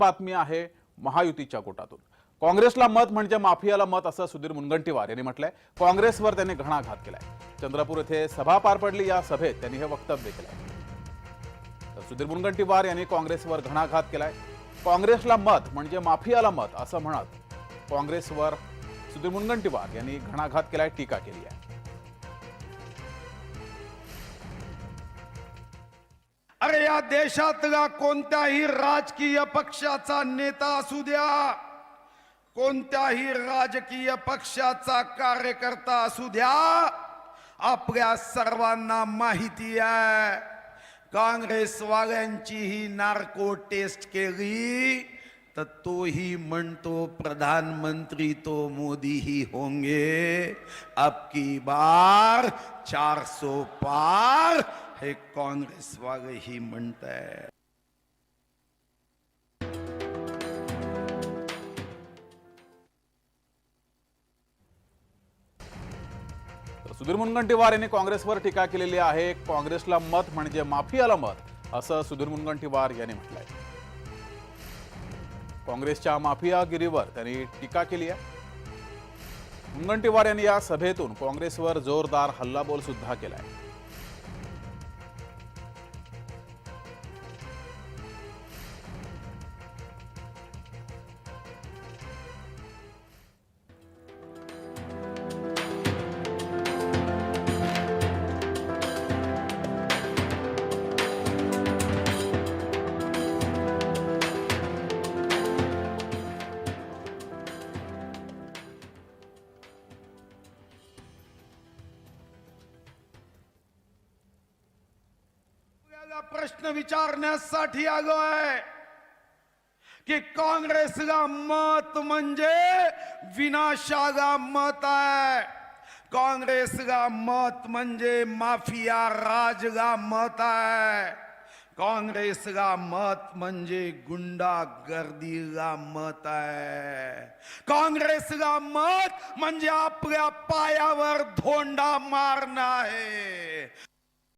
बातमी आहे महायुतीच्या गोटातून. काँग्रेसला मत म्हणजे माफियाला मत असं सुधीर मुनगंटीवार यांनी म्हटलंय. काँग्रेसवर त्यांनी घणाघात केलाय. चंद्रपूर येथे सभा पार पडली या सभेत त्यांनी हे वक्तव्य केलंय. तर सुधीर मुनगंटीवार यांनी काँग्रेसवर घणाघात केलाय. काँग्रेसला मत म्हणजे माफियाला मत असं म्हणत काँग्रेसवर सुधीर मुनगंटीवार यांनी घणाघात केलाय टीका केली आहे. अरे या देशातला कोणत्याही राजकीय पक्षाचा नेता असू द्या कोणत्याही राजकीय पक्षाचा कार्यकर्ता असू द्या आपल्या सर्वांना माहिती आहे काँग्रेसवाल्यांची ही नार्को टेस्ट केली तर तोही म्हणतो प्रधानमंत्री तो मोदी ही होंगे अब की बार चार सो पार हे काँग्रेस वागही म्हणत आहे सुधीर मुनगंटीवार यांनी काँग्रेसवर टीका केलेली आहे. काँग्रेसला मत म्हणजे माफियाला मत असं सुधीर मुनगंटीवार यांनी म्हटलंय. काँग्रेसच्या माफियागिरीवर त्यांनी टीका केली आहे. मुनगंटीवार यांनी या सभेतून काँग्रेसवर जोरदार हल्लाबोल सुद्धा केलाय. प्रश्न विचारण्यासाठी आलो आहे की काँग्रेसला मत म्हणजे विनाशाला मत आहे. काँग्रेसला मत म्हणजे माफिया राजला मत आहे. काँग्रेसला मत म्हणजे गुंडा गर्दीला मत आहे. काँग्रेसला मत म्हणजे आपल्या पायावर धोंडा मारणं आहे.